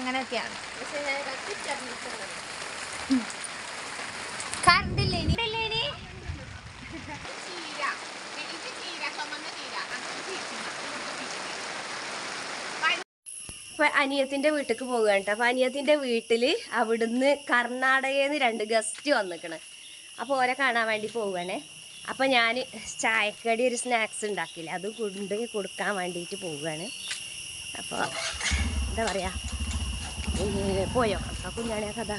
അങ്ങനെയൊക്കെയാണ്. കറണ്ടില്ലേ ഇനി? ഇല്ലേ ഇനി? ഇപ്പൊ അനിയത്തിന്റെ വീട്ടിലേക്ക് പോവുകയാണ് കേട്ടോ. അപ്പൊ അനിയത്തിന്റെ വീട്ടിൽ അവിടുന്ന് കർണാടകയിൽ നിന്ന് രണ്ട് ഗസ്റ്റ് വന്നിക്കണ്. അപ്പൊ ഓരെ കാണാൻ വേണ്ടി പോവുകയാണേ. അപ്പൊ ഞാൻ ചായക്കടി ഒരു സ്നാക്സ് ഉണ്ടാക്കില്ല അത് കൊണ്ട് കൊടുക്കാൻ വേണ്ടിയിട്ട് പോവുകയാണ്. അപ്പൊ എന്താ പറയാ? പോയോ ആ കുഞ്ഞാണെ കഥ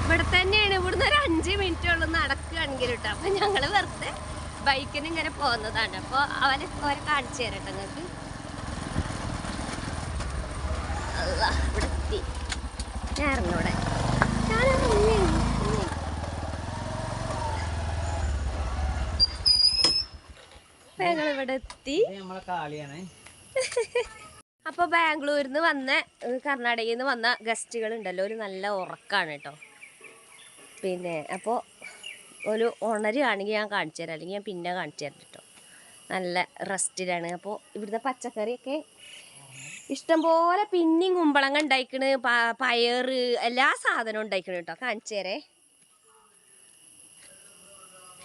ഇവിടെ തന്നെയാണ് ഇവിടുന്ന് ഒരു അഞ്ച് മിനിറ്റ് ഉള്ളു നടക്കുകയാണെങ്കിൽ കേട്ടോ അപ്പൊ ഞങ്ങൾ വെറുതെ ബൈക്കിന് ഇങ്ങനെ പോകുന്നതാണ്. അപ്പൊ അവനെ ഓരോ കാണിച്ചു തരട്ടെ നിങ്ങൾക്ക്. അല്ലാ, ഇവിടെ എത്തി. ഞാൻ ഇറങ്ങൂടെ ഞങ്ങൾ ഇവിടെ എത്തി. അപ്പൊ ബാംഗ്ലൂരിൽ നിന്ന് വന്ന കർണാടകയിൽ നിന്ന് വന്ന ഗസ്റ്റുകൾ ഉണ്ടല്ലോ ഒരു നല്ല ഉറക്കാണ് കേട്ടോ. പിന്നെ അപ്പോൾ ഒരു ഉണരി ഉണരുകയാണെങ്കിൽ ഞാൻ കാണിച്ചു തരാം. അല്ലെങ്കിൽ ഞാൻ പിന്നെ കാണിച്ചു തരാം കേട്ടോ. നല്ല റെസ്റ്റിലാണ്. അപ്പോൾ ഇവിടുത്തെ പച്ചക്കറിയൊക്കെ ഇഷ്ടംപോലെ പിന്നെയും കുമ്പളങ്ങ ഉണ്ടായിക്കണ് പയർ പയറ് എല്ലാ സാധനവും ഉണ്ടായിക്കണ് കേട്ടോ. കാണിച്ചു തരേ.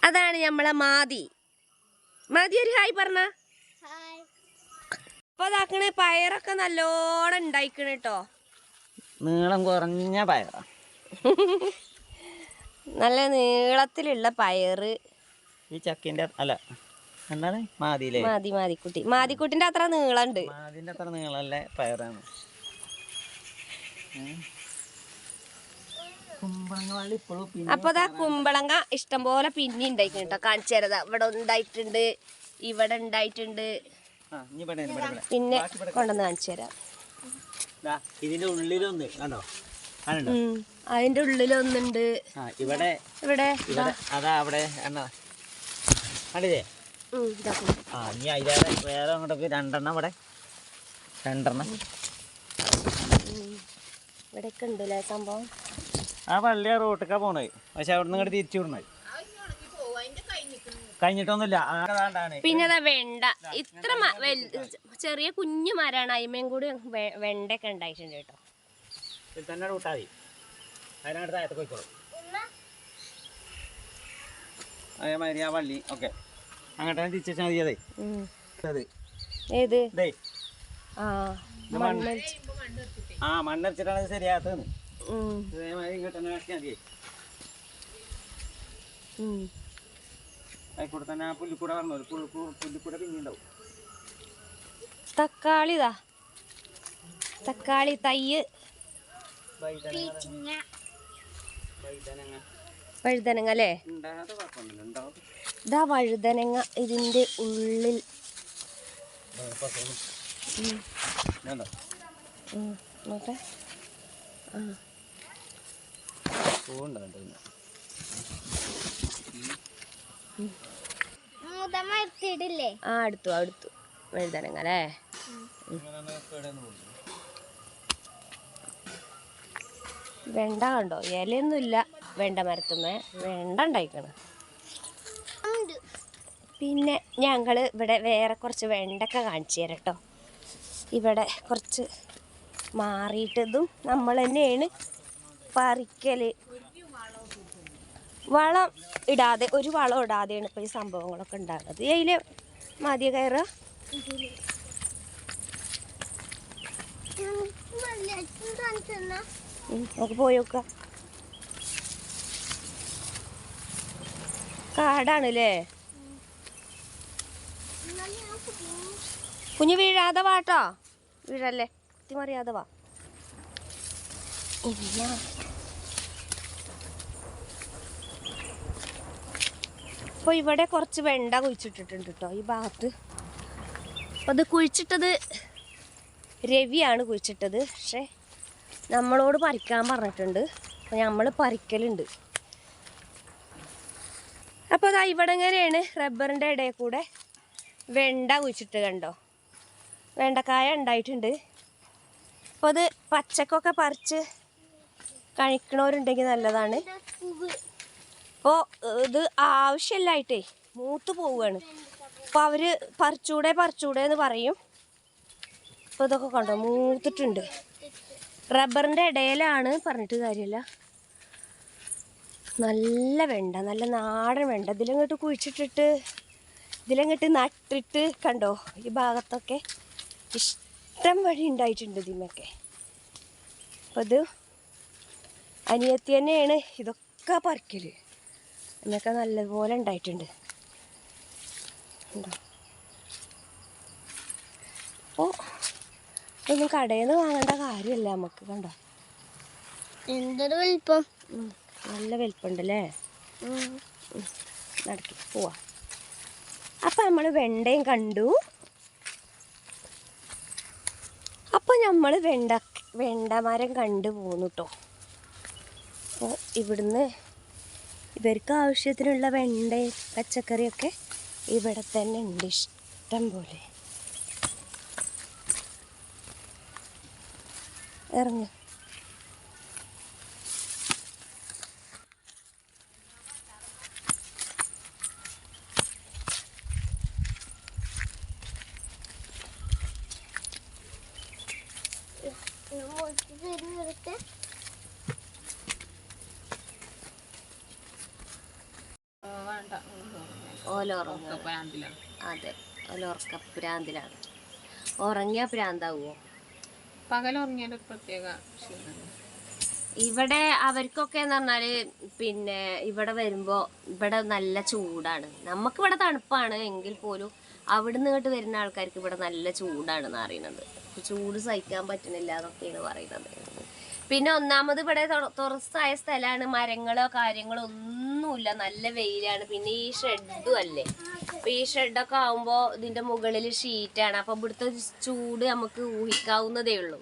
അതാണ് നമ്മളെ മാതി. മാതി ഒരു ഹായ് പറഞ്ഞ. അപ്പൊ ഇതാക്കണ് പയറൊക്കെ നല്ലോണം ഉണ്ടായിക്കണ് കേട്ടോ. നീളം കുറഞ്ഞ പയറ. നല്ല നീളത്തിലുള്ള പയറ്. ഈ ചക്കിന്റെ അല്ല എന്താണ്? മാതിയിലെ മാതി മാതിക്കുട്ടി. മാതിക്കുട്ടിന്റെ അത്ര നീളണ്ട്. മാതിന്റെ അത്ര നീളല്ല പയറാണ്. അപ്പൊ അതാ കുമ്പളങ്ങ ഇഷ്ടംപോലെ പിന്നെ ഉണ്ടായിട്ടുണ്ട് കേട്ടോ. കാണിച്ചു തരതാ ഇവിടെ ഉണ്ടായിട്ടുണ്ട് ഇവിടെ ഉണ്ടായിട്ടുണ്ട്. പിന്നെ കൊണ്ടുവന്ന് കാണിച്ചു തരാം. ഇതിന്റെ ഉള്ളിലൊന്ന് കണ്ടോ. അതിന്റെ ഉള്ളിൽ ഒന്നുണ്ട്. ഇവിടെ ഇവിടെ. അതാ അവിടെ കണ്ടില്ലേ. ആ ഇനി അതിലേറെ വേറെ അങ്ങോട്ടൊക്കെ രണ്ടെണ്ണം ഇവിടെ. രണ്ടെണ്ണം. ഇവിടെയൊക്കെ ഉണ്ടല്ലേ സംഭവം? ആ പള്ളി റോട്ടിക്കാ പോണത്. പക്ഷെ അവിടെ നിന്ന് ഇങ്ങോട്ട് തിരിച്ചു വിടണത്. കഴിഞ്ഞിട്ടൊന്നുമില്ല. ആ, പിന്നെ അതാ വെണ്ട. ഇത്ര ചെറിയ കുഞ്ഞു മരാണ്. അയിമയും കൂടി വെണ്ടൊക്കെ വെണ്ടയൊക്കെ ഉണ്ടായിട്ടുണ്ട് കേട്ടോ. താഴത്ത് പോയിക്കോളും. അതേമാതിരി ആ വള്ളി. ഓക്കെ. അങ്ങോട്ടാണ് തിരിച്ചു വെച്ചാൽ മതി അതെ. ഉം. അത്. ഏത്? ആ മണ്ണടിച്ചിട്ടാണ് ഇങ്ങോട്ട് തന്നെ തന്നെ ആ പുല്ലിക്കൂടെ പറഞ്ഞു പുല്ലിക്കൂടെ പിന്നെ ഉണ്ടാവും തക്കാളി ഇതാ തക്കാളി തയ്യ് വഴുതനങ്ങ. അല്ലേ ഇതാ വഴുതനങ്ങ ഇതിന്റെ ഉള്ളിൽ. നോട്ടെ ആ. അടുത്തു അടുത്തു വഴുതനങ്ങ അല്ലേ? വെണ്ട കണ്ടോ? ഇലയൊന്നുമില്ല വെണ്ട മരത്തുമ്മേ. വെണ്ട ഉണ്ടായിക്കണ്. പിന്നെ ഞങ്ങൾ ഇവിടെ വേറെ കുറച്ച് വെണ്ടക്ക കാണിച്ചു തരാം കേട്ടോ. ഇവിടെ കുറച്ച് മാറിയിട്ടതും നമ്മൾ തന്നെയാണ് പറിക്കൽ വളം ഇടാതെ ഒരു വളം ഇടാതെയാണ് ഇപ്പോൾ ഈ സംഭവങ്ങളൊക്കെ ഉണ്ടാകുന്നത് അതിൽ മതിയ കയറുക? ഉം, നമുക്ക് പോയി നോക്കാം കാടാണല്ലേ? കുഞ്ഞു വീഴാതെ വാട്ടോ വീഴല്ലേ? കുത്തിമറിയാതെ വാ ഇല്ല ഇവിടെ കുറച്ച് വെണ്ട കുഴിച്ചിട്ടിട്ടുണ്ട് കേട്ടോ ഈ ഭാഗത്ത്. അപ്പോൾ അത് കുഴിച്ചിട്ടത് രവിയാണ് കുഴിച്ചിട്ടത് പക്ഷേ നമ്മളോട് പറിക്കാൻ പറഞ്ഞിട്ടുണ്ട്. അപ്പോൾ നമ്മൾ പറിക്കലുണ്ട്. അപ്പോൾ അതാ ഇവിടെ ഇങ്ങനെയാണ് റബ്ബറിന്റെ ഇടയിൽ കൂടെ വെണ്ട കുഴിച്ചിട്ട് കണ്ടോ? വെണ്ടക്കായ ഉണ്ടായിട്ടുണ്ട്. അപ്പോൾ അത് പച്ചക്കൊക്കെ പറിച്ച് കഴിക്കണവരുണ്ടെങ്കിൽ നല്ലതാണ്. അപ്പോൾ ഇത് ആവശ്യമില്ലായിട്ടേ മൂത്ത് പോവുകയാണ്. അപ്പോൾ അവർ പറിച്ചൂടെ പറിച്ചൂടെ എന്ന് പറയും. അപ്പോൾ ഇതൊക്കെ കണ്ടോ? മൂത്തിട്ടുണ്ട്. റബ്ബറിന്റെ ഇടയിലാണ് പറഞ്ഞിട്ട് കാര്യമില്ല. നല്ല വെണ്ട നല്ല നാടൻ വെണ്ട. ഇതിലങ്ങോട്ട് കുഴിച്ചിട്ടിട്ട് ഇതിലങ്ങോട്ട് നട്ടിട്ട് കണ്ടോ? ഈ ഭാഗത്തൊക്കെ ഇഷ്ടം വഴി ഉണ്ടായിട്ടുണ്ട് ഇതിനൊക്കെ അപ്പോൾ ഇത് അനിയത്തി തന്നെയാണ് ഇതൊക്കെ പറിക്കൽ എന്നൊക്കെ നല്ലതുപോലെ ഉണ്ടായിട്ടുണ്ട് ഉണ്ടോ അപ്പോൾ ഇതൊന്നും കടയിൽ നിന്ന് വാങ്ങേണ്ട കാര്യമല്ല നമുക്ക് കണ്ടോ? എന്തൊരു വലിപ്പം. നല്ല നല്ല വലിപ്പമുണ്ടല്ലേ നടക്കി പോവാ. അപ്പം നമ്മൾ വെണ്ടയും കണ്ടു. അപ്പോൾ നമ്മൾ വെണ്ട വെണ്ടമരം കണ്ടു പോന്നു കേട്ടോ അപ്പോൾ ഇവിടുന്ന് ഇവർക്ക് ആവശ്യത്തിനുള്ള വെണ്ടയും പച്ചക്കറിയൊക്കെ ഇവിടെ തന്നെ ഉണ്ട് ഇഷ്ടം പോലെ. ഇറങ്ങി. ഓലോറങ്ങ അതെ ഓലോർക്ക പ്രാന്തിലാണ് ഉറങ്ങിയ പ്രാന്താവുമോ പകലുറങ്ങിയാൽ ഒരു പ്രത്യേക ഇവിടെ അവർക്കൊക്കെ എന്ന് പറഞ്ഞാൽ പിന്നെ ഇവിടെ വരുമ്പോ ഇവിടെ നല്ല ചൂടാണ്. നമുക്ക് ഇവിടെ തണുപ്പാണ്. എങ്കിൽ പോലും അവിടുന്ന് ഇങ്ങോട്ട് വരുന്ന ആൾക്കാർക്ക് ഇവിടെ നല്ല ചൂടാണെന്ന് അറിയുന്നത് ചൂട് സഹിക്കാൻ പറ്റുന്നില്ല എന്നൊക്കെയാണ് പറയുന്നത്. പിന്നെ ഒന്നാമത് ഇവിടെ തുറസ്സായ സ്ഥലമാണ് മരങ്ങളോ കാര്യങ്ങളോ ഒന്നുമില്ല. നല്ല വെയിലാണ്. പിന്നെ ഈ ഷെഡും അല്ലേ? ഈ ഷെഡൊക്കെ ആവുമ്പോ ഇതിന്റെ മുകളിൽ ഷീറ്റാണ്. അപ്പൊ ഇവിടുത്തെ ചൂട് നമുക്ക് ഊഹിക്കാവുന്നതേ ഉള്ളൂ.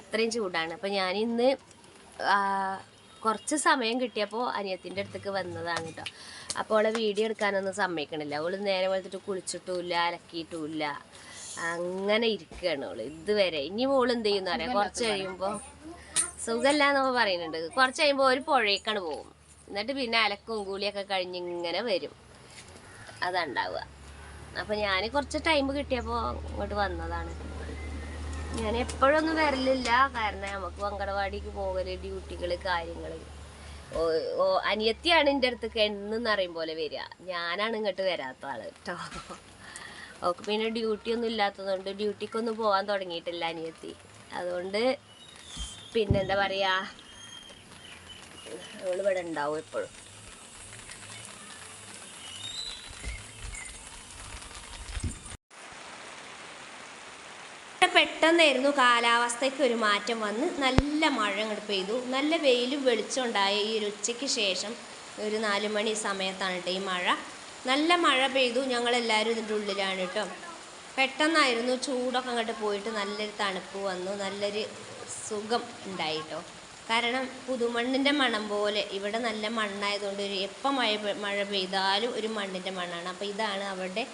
അത്രയും ചൂടാണ്. ഞാൻ ഇന്ന് കുറച്ച് സമയം കിട്ടിയപ്പോൾ അനിയത്തിന്റെ അടുത്തേക്ക് വന്നതാണ് കേട്ടോ അപ്പോൾ അവളെ വീഡിയോ എടുക്കാനൊന്നും സമ്മതിക്കണില്ല. അവൾ നേരെ വെളുത്തിട്ട് കുളിച്ചിട്ടുമില്ല അലക്കിയിട്ടുമില്ല അങ്ങനെ ഇരിക്കുകയാണ് അവൾ ഇതുവരെ. ഇനി മോൾ എന്ത് ചെയ്യുന്ന പറയാം കുറച്ച് കഴിയുമ്പോൾ സുഖല്ല എന്നൊക്കെ പറയുന്നുണ്ട്. കുറച്ച് കഴിയുമ്പോൾ ഒരു പുഴയ്ക്കാണ് പോകും. എന്നിട്ട് പിന്നെ അലക്കും കൂലിയൊക്കെ കഴിഞ്ഞ് ഇങ്ങനെ വരും. അതുണ്ടാവുക. അപ്പം ഞാൻ കുറച്ച് ടൈം കിട്ടിയപ്പോൾ ഇങ്ങോട്ട് വന്നതാണ്. ഞാൻ എപ്പോഴൊന്നും വരലില്ല. കാരണം നമുക്ക് അങ്കണവാടിക്ക് പോകൽ ഡ്യൂട്ടികൾ കാര്യങ്ങൾ അനിയത്തിയാണ് എന്റെ അടുത്ത് എന്നും അറിയും പോലെ വരിക. ഞാനാണ് ഇങ്ങോട്ട് വരാത്ത ആൾ കേട്ടോ ഓക്ക് പിന്നെ ഡ്യൂട്ടി ഒന്നും ഇല്ലാത്തതുകൊണ്ട് ഡ്യൂട്ടിക്കൊന്നും പോകാൻ തുടങ്ങിയിട്ടില്ല അനിയത്തി. അതുകൊണ്ട് പിന്നെന്താ പറയാ? അവൾ ഇവിടെ ഉണ്ടാവും എപ്പോഴും. പെട്ടെന്നായിരുന്നു കാലാവസ്ഥയ്ക്ക് ഒരു മാറ്റം വന്ന് നല്ല മഴ അങ്ങോട്ട് പെയ്തു. നല്ല വെയിലും വെളിച്ചം ഉണ്ടായ ഈ ഒരു ഉച്ചയ്ക്ക് ശേഷം ഒരു നാല് മണി സമയത്താണ് കേട്ടോ ഈ മഴ. നല്ല മഴ പെയ്തു. ഞങ്ങളെല്ലാവരും ഇതിന്റെ ഉള്ളിലാണ് കേട്ടോ പെട്ടെന്നായിരുന്നു ചൂടൊക്കെ അങ്ങോട്ട് പോയിട്ട് നല്ലൊരു തണുപ്പ് വന്നു. നല്ലൊരു സുഖം ഉണ്ടായി കേട്ടോ കാരണം പുതുമണ്ണിന്റെ മണം പോലെ ഇവിടെ നല്ല മണ്ണായതുകൊണ്ട് ഒരു എപ്പം മഴ മഴ പെയ്താലും ഒരു മണ്ണിന്റെ മണ്ണാണ്. അപ്പോൾ ഇതാണ് അവിടെ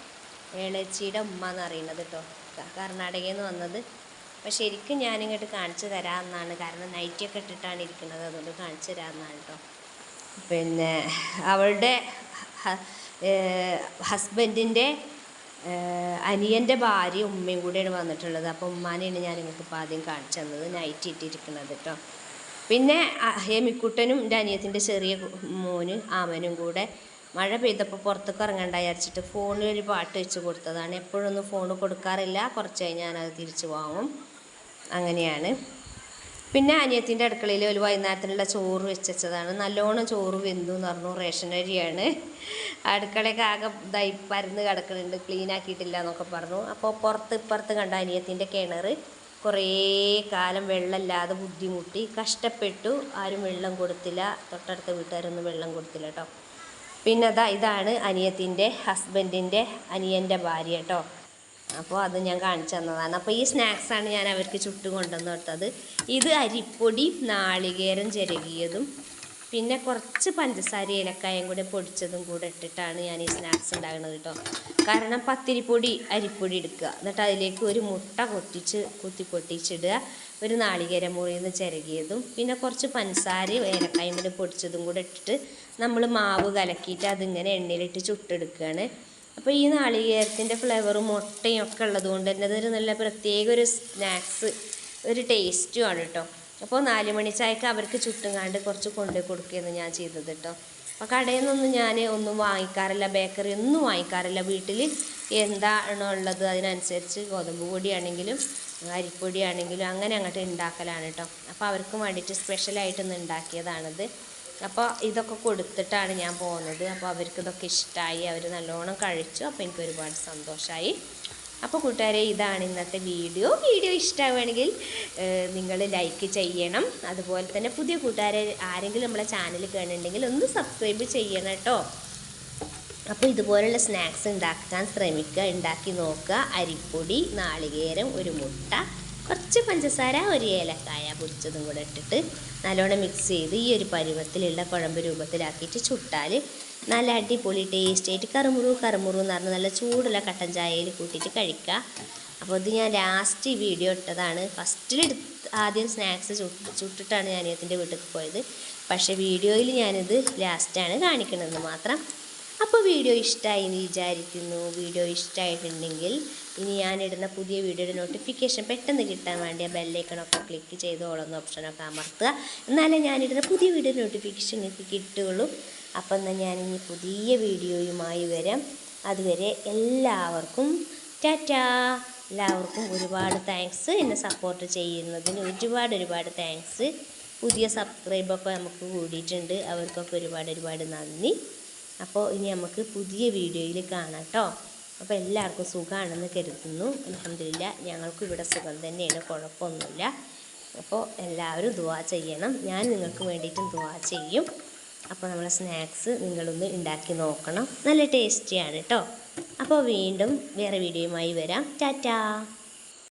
ഏളച്ചിയുടെ ഉമ്മ എന്ന് പറയുന്നത് കേട്ടോ കർണാടകയിൽ നിന്ന് വന്നത്. അപ്പോൾ ശരിക്കും ഞാനിങ്ങോട്ട് കാണിച്ചു തരാമെന്നാണ്. കാരണം നൈറ്റിയൊക്കെ ഇട്ടിട്ടാണ് ഇരിക്കുന്നത്. അതുകൊണ്ട് കാണിച്ചു തരാമെന്നാണ് കേട്ടോ പിന്നെ അവളുടെ ഹസ്ബൻഡിന്റെ അനിയന്റെ ഭാര്യ ഉമ്മയും കൂടെയാണ് വന്നിട്ടുള്ളത്. അപ്പോൾ ഉമ്മാനെയാണ് ഞാൻ നിങ്ങൾക്ക് ഇപ്പോൾ ആദ്യം കാണിച്ചു തന്നത്. നൈറ്റ് ഇട്ടിരിക്കുന്നത് കേട്ടോ പിന്നെ ഹേമിക്കുട്ടനും എന്റെ അനിയത്തിന്റെ ചെറിയ മോനും മോന് ആമനും കൂടെ മഴ പെയ്തപ്പോൾ പുറത്തേക്ക് ഇറങ്ങണ്ട വിചാരിച്ചിട്ട് ഫോണിൽ ഒരു പാട്ട് വെച്ച് കൊടുത്തതാണ്. എപ്പോഴൊന്നും ഫോൺ കൊടുക്കാറില്ല. കുറച്ച് കഴിഞ്ഞ് ഞാനത് തിരിച്ച് വാങ്ങും. അങ്ങനെയാണ്. പിന്നെ അനിയത്തിന്റെ അടുക്കളയിൽ ഒരു വൈകുന്നേരത്തിനുള്ള ചോറ് വെച്ചതാണ്. നല്ലോണം ചോറ് വെന്തു എന്ന് പറഞ്ഞു. റേഷൻ അരിയാണ്. അടുക്കളയൊക്കെ ആകെ ഇതായി പരന്ന് കിടക്കുന്നുണ്ട്. ക്ലീൻ ആക്കിയിട്ടില്ല എന്നൊക്കെ പറഞ്ഞു. അപ്പോൾ പുറത്ത് ഇപ്പുറത്ത് കണ്ട അനിയത്തിന്റെ കിണർ കുറേ കാലം വെള്ളമില്ലാതെ ബുദ്ധിമുട്ടി. കഷ്ടപ്പെട്ടു. ആരും വെള്ളം കൊടുത്തില്ല. തൊട്ടടുത്ത വീട്ടുകാരൊന്നും വെള്ളം കൊടുത്തില്ല കേട്ടോ. പിന്നെ അതാ ഇതാണ് അനിയത്തിന്റെ ഹസ്ബൻഡിന്റെ അനിയന്റെ ഭാര്യ കേട്ടോ. അപ്പോൾ അത് ഞാൻ കാണിച്ചു തന്നതാണ്. അപ്പോൾ ഈ സ്നാക്സാണ് ഞാൻ അവർക്ക് ചുട്ട് കൊണ്ടുവന്ന് കൊടുത്തത്. ഇത് അരിപ്പൊടി നാളികേരം ചിരകിയതും പിന്നെ കുറച്ച് പഞ്ചസാര ഏലക്കായും കൂടെ പൊടിച്ചതും കൂടെ ഇട്ടിട്ടാണ് ഞാൻ ഈ സ്നാക്സ് ഉണ്ടാക്കുന്നത് കേട്ടോ കാരണം പത്തിരിപ്പൊടി അരിപ്പൊടി എടുക്കുക എന്നിട്ട് അതിലേക്ക് ഒരു മുട്ട കൊത്തിച്ച് കുത്തി പൊട്ടിച്ചിടുക. ഒരു നാളികേര മുറിയിൽ നിന്ന് ചിരകിയതും പിന്നെ കുറച്ച് പഞ്ചസാരയും ഏലക്കായും കൂടെ പൊടിച്ചതും കൂടെ ഇട്ടിട്ട് നമ്മൾ മാവ് കലക്കിയിട്ട് അതിങ്ങനെ എണ്ണയിലിട്ട് ചുട്ടെടുക്കുകയാണ്. അപ്പോൾ ഈ നാളികേരത്തിന്റെ ഫ്ലേവറും മുട്ടയും ഒക്കെ ഉള്ളതുകൊണ്ട് തന്നെ അതൊരു നല്ല പ്രത്യേക ഒരു സ്നാക്സ് ഒരു ടേസ്റ്റുമാണ് കേട്ടോ അപ്പോൾ നാല് മണി ചായക്ക് അവർക്ക് ചുട്ടുങ്ങാണ്ട് കുറച്ച് കൊണ്ടു കൊടുക്കുകയെന്ന് ഞാൻ ചെയ്തത് കേട്ടോ അപ്പോൾ കടയിൽ നിന്നൊന്നും ഞാൻ ഒന്നും വാങ്ങിക്കാറില്ല ബേക്കറി ഒന്നും വാങ്ങിക്കാറില്ല. വീട്ടിൽ എന്താണോ ഉള്ളത് അതിനനുസരിച്ച് ഗോതമ്പ് പൊടിയാണെങ്കിലും അരിപ്പൊടിയാണെങ്കിലും അങ്ങനെ അങ്ങോട്ട് ഉണ്ടാക്കലാണ് കേട്ടോ അപ്പോൾ അവർക്ക് വേണ്ടിയിട്ട് സ്പെഷ്യലായിട്ടൊന്ന് ഉണ്ടാക്കിയതാണിത് അപ്പോൾ ഇതൊക്കെ കൊടുത്തിട്ടാണ് ഞാൻ പോകുന്നത് അപ്പോൾ അവർക്ക് ഇതൊക്കെ ഇഷ്ടമായി അവർ നല്ലോണം കഴിച്ചു. അപ്പോൾ എനിക്ക് ഒരുപാട് സന്തോഷമായി അപ്പോൾ കൂട്ടുകാരെ ഇതാണ് ഇന്നത്തെ വീഡിയോ. വീഡിയോ ഇഷ്ടമാവുകയാണെങ്കിൽ നിങ്ങൾ ലൈക്ക് ചെയ്യണം. അതുപോലെ തന്നെ പുതിയ കൂട്ടുകാരെ ആരെങ്കിലും നമ്മളെ ചാനൽ കാണുന്നുണ്ടെങ്കിൽ ഒന്ന് സബ്സ്ക്രൈബ് ചെയ്യണം കേട്ടോ. അപ്പോൾ ഇതുപോലുള്ള സ്നാക്സ് ഉണ്ടാക്കാൻ ശ്രമിക്കുക. ഉണ്ടാക്കി നോക്കുക. അരിപ്പൊടി നാളികേരം ഒരു മുട്ട കുറച്ച് പഞ്ചസാര ഒരു ഏലക്കായ പൊടിച്ചതും കൂടെ ഇട്ടിട്ട് നല്ലോണം മിക്സ് ചെയ്ത് ഈ ഒരു പരുവത്തിലുള്ള കുഴമ്പ് രൂപത്തിലാക്കിയിട്ട് ചുട്ടാൽ നല്ല അടിപൊളി ടേസ്റ്റ് ആയിട്ട് കറുമുറു കറുമുറു എന്ന് പറഞ്ഞ് നല്ല ചൂടുള്ള കട്ടൻ ചായയിൽ കൂട്ടിയിട്ട് കഴിക്കുക. അപ്പോൾ ഇത് ഞാൻ ലാസ്റ്റ് വീഡിയോ ഇട്ടതാണ്. ഫസ്റ്റിൽ ആദ്യം സ്നാക്സ് ചുട്ട് ചുട്ടിട്ടാണ് ഞാൻ ഇതിന്റെ വീട്ടിൽ പോയത്. പക്ഷേ വീഡിയോയിൽ ഞാനിത് ലാസ്റ്റാണ് കാണിക്കണമെന്ന് മാത്രം. അപ്പോൾ വീഡിയോ ഇഷ്ടമായി എന്ന് വിചാരിക്കുന്നു. വീഡിയോ ഇഷ്ടമായിട്ടുണ്ടെങ്കിൽ ഇനി ഞാനിടുന്ന പുതിയ വീഡിയോയുടെ നോട്ടിഫിക്കേഷൻ പെട്ടെന്ന് കിട്ടാൻ വേണ്ടി ആ ബെല്ലൈക്കണൊക്കെ ക്ലിക്ക് ചെയ്ത് ഓപ്ഷനൊക്കെ അമർത്തുക. എന്നാലേ ഞാനിടുന്ന പുതിയ വീഡിയോ നോട്ടിഫിക്കേഷൻ നിങ്ങൾക്ക് കിട്ടുകയുള്ളൂ. അപ്പം എന്നാൽ ഞാനിനി പുതിയ വീഡിയോയുമായി വരാം. അതുവരെ എല്ലാവർക്കും ടാറ്റാ. എല്ലാവർക്കും ഒരുപാട് താങ്ക്സ് എന്നെ സപ്പോർട്ട് ചെയ്യുന്നതിന് ഒരുപാട് ഒരുപാട് താങ്ക്സ് പുതിയ സബ്സ്ക്രൈബൊക്കെ നമുക്ക് കൂടിയിട്ടുണ്ട്. അവർക്കൊക്കെ ഒരുപാട് ഒരുപാട് നന്ദി. അപ്പോൾ ഇനി നമുക്ക് പുതിയ വീഡിയോയിൽ കാണാം കേട്ടോ. അപ്പോൾ എല്ലാവർക്കും സുഖമാണെന്ന് കരുതുന്നു. അലഹമില്ല ഞങ്ങൾക്കും ഇവിടെ സുഖം തന്നെയാണ്. കുഴപ്പമൊന്നുമില്ല. അപ്പോൾ എല്ലാവരും ദുവാ ചെയ്യണം. ഞാൻ നിങ്ങൾക്ക് വേണ്ടിയിട്ടും ദുവാ ചെയ്യും. അപ്പോൾ നമ്മൾ സ്നാക്സ് നിങ്ങളൊന്ന് ഉണ്ടാക്കി നോക്കണം. നല്ല ടേസ്റ്റിയാണ് കേട്ടോ അപ്പോൾ വീണ്ടും വേറെ വീഡിയോയുമായി വരാം. ടാറ്റാ.